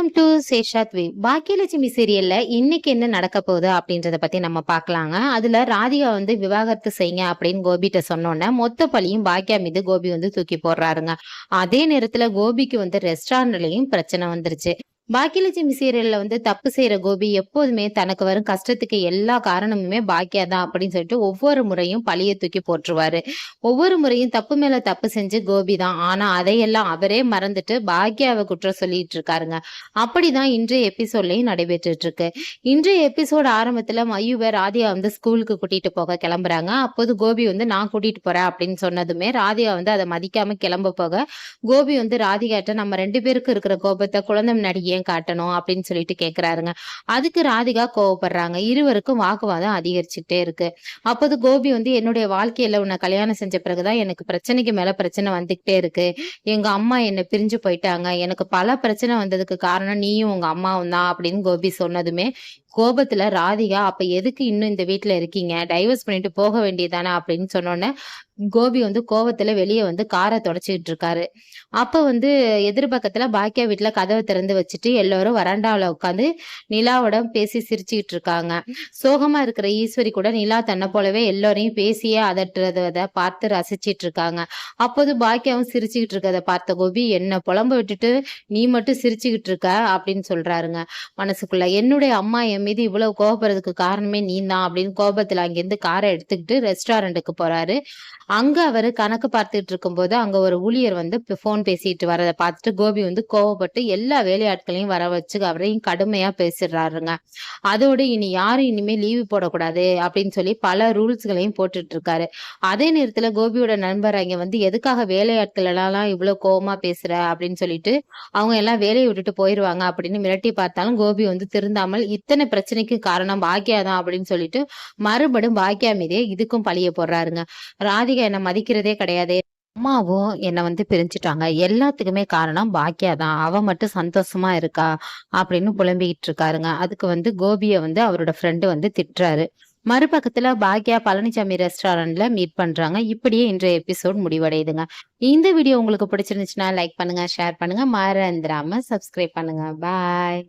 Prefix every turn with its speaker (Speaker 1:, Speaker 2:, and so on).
Speaker 1: Welcome to சேஷாத் வே பாக்கியலட்சுமி சீரியல்ல இன்னைக்கு என்ன நடக்க போகுது அப்படின்றத பத்தி நம்ம பார்க்கலாங்க. அதுல ராதிகா வந்து விவாகரத்து செய்யுங்க அப்படின்னு கோபிட்ட சொன்னோன்னே மொத்த பழியும் பாக்கியா மீது கோபி வந்து தூக்கி போடுறாருங்க. அதே நேரத்துல கோபிக்கு வந்து ரெஸ்டாரண்ட்லயும் பிரச்சனை வந்துருச்சு. பாக்கியலட்சுமி சீரியல்ல வந்து தப்பு செய்யற கோபி எப்போதுமே தனக்கு வரும் கஷ்டத்துக்கு எல்லா காரணமுமே பாக்கியா தான் அப்படின்னு சொல்லிட்டு ஒவ்வொரு முறையும் பழிய தூக்கி போட்டுருவாரு ஒவ்வொரு முறையும் தப்பு மேல தப்பு செஞ்சு கோபி தான் ஆனா அதையெல்லாம் அவரே மறந்துட்டு பாக்கியாவை குற்றம் சொல்லிட்டு இருக்காருங்க. அப்படிதான் இன்றைய எபிசோட்லயும் நடைபெற்றுட்டு இருக்கு இன்றைய எபிசோட் ஆரம்பத்துல மயூவை ராதியா வந்து ஸ்கூலுக்கு கூட்டிட்டு போக கிளம்புறாங்க. அப்போது கோபி வந்து நான் கூட்டிட்டு போறேன் அப்படின்னு சொன்னதுமே ராதியா வந்து அதை மதிக்காம கிளம்ப போக கோபி வந்து ராதிகாட்ட நம்ம ரெண்டு பேருக்கு இருக்கிற கோபத்தை குழந்தை முன்னாடி ஏன் காட்டணும் அப்படின்னு சொல்லிட்டு கேக்குறாருங்க. அதுக்கு ராதிகா கோவப்படுறாங்க. இருவருக்கும் வாக்குவாதம் அதிகரிச்சுட்டே இருக்கு. அப்போது கோபி வந்து என்னுடைய வாழ்க்கையில உன்னை கல்யாணம் செஞ்ச பிறகுதான் எனக்கு பிரச்சனைக்கு மேல பிரச்சனை வந்துகிட்டே இருக்கு. எங்க அம்மா என்னை பிரிஞ்சு போயிட்டாங்க. எனக்கு பல பிரச்சனை வந்ததுக்கு காரணம் நீயும் உங்க அம்மாவும் தான் அப்படின்னு கோபி சொன்னதுமே கோபத்துல ராதிகா அப்ப எதுக்கு இன்னும் இந்த வீட்டுல இருக்கீங்க? டைவர்ஸ் பண்ணிட்டு போக வேண்டியதானே அப்படின்னு சொன்னோன்னே கோபி வந்து கோவத்துல வெளியே வந்து காரை தொடச்சிக்கிட்டு இருக்காரு. அப்ப வந்து எதிர்பக்கத்துல பாக்கியா வீட்டுல கதவை திறந்து வச்சுட்டு எல்லாரும் வராண்டாவில் உட்காந்து நிலாவோட பேசி சிரிச்சுக்கிட்டு இருக்காங்க. சோகமா இருக்கிற ஈஸ்வரி கூட நிலா தன்னை போலவே எல்லாரையும் பேசியே அதட்டுறத பார்த்து ரசிச்சிட்டு இருக்காங்க. அப்போது பாக்கியாவும் சிரிச்சுக்கிட்டு இருக்கதை பார்த்த கோபி என்ன புலம்ப விட்டுட்டு நீ மட்டும் சிரிச்சுக்கிட்டு இருக்க அப்படின்னு சொல்றாருங்க. மனசுக்குள்ள என்னுடைய அம்மா என் மீது இவ்வளவு கோபப்படுறதுக்கு காரணமே நீ தான் அப்படின்னு கோபத்துல அங்கிருந்து காரை எடுத்துக்கிட்டு ரெஸ்டாரண்ட்டுக்கு போறாரு. அங்க அவரு கணக்கு பார்த்துட்டு இருக்கும்போது அங்க ஒரு ஊழியர் வந்து போன் பேசிட்டு வரதை பார்த்துட்டு கோபி வந்து கோவப்பட்டு எல்லா வேலையாட்களையும் வர வச்சு அவரையும் கடுமையா பேசிடுறாருங்க. அதோடு இனி யாரும் இனிமே லீவு போடக்கூடாது அப்படின்னு சொல்லி பல ரூல்ஸ்களையும் போட்டுட்டு இருக்காரு. அதே நேரத்துல கோபியோட நண்பர் அங்க வந்து எதுக்காக வேலையாட்கள் எல்லாம் இவ்வளவு கோவமா பேசுற அப்படின்னு சொல்லிட்டு அவங்க எல்லாம் வேலையை விட்டுட்டு போயிருவாங்க அப்படின்னு மிரட்டி பார்த்தாலும் கோபி வந்து திருந்தாமல் இத்தனை பிரச்சனைக்கு காரணம் பாக்கியா தான் அப்படின்னு சொல்லிட்டு மறுபடியும் பாக்கியா மீதே இதுக்கும் பழிய போடுறாருங்க. ராதிகா என்னை மதிக்கிறதே கிடையாது. அம்மாவும் என்னை வந்து பிரிஞ்சுட்டாங்க. எல்லாத்துக்குமே காரணம் பாக்கியா தான். அவ மட்டும் சந்தோஷமா இருக்கா அப்படின்னு புலம்பிக்கிட்டு இருக்காருங்க. அதுக்கு வந்து கோபிய வந்து அவரோட ஃப்ரெண்டு வந்து திட்டுறாரு. மறுபக்கத்துல பாக்யா பழனிசாமி ரெஸ்டாரண்ட்ல மீட் பண்றாங்க. இப்படியே இன்றைய எபிசோட் முடிவடையுதுங்க. இந்த வீடியோ உங்களுக்கு பிடிச்சிருந்துச்சுன்னா லைக் பண்ணுங்க ஷேர் பண்ணுங்க. மறந்துடாம சப்ஸ்கிரைப் பண்ணுங்க. பாய்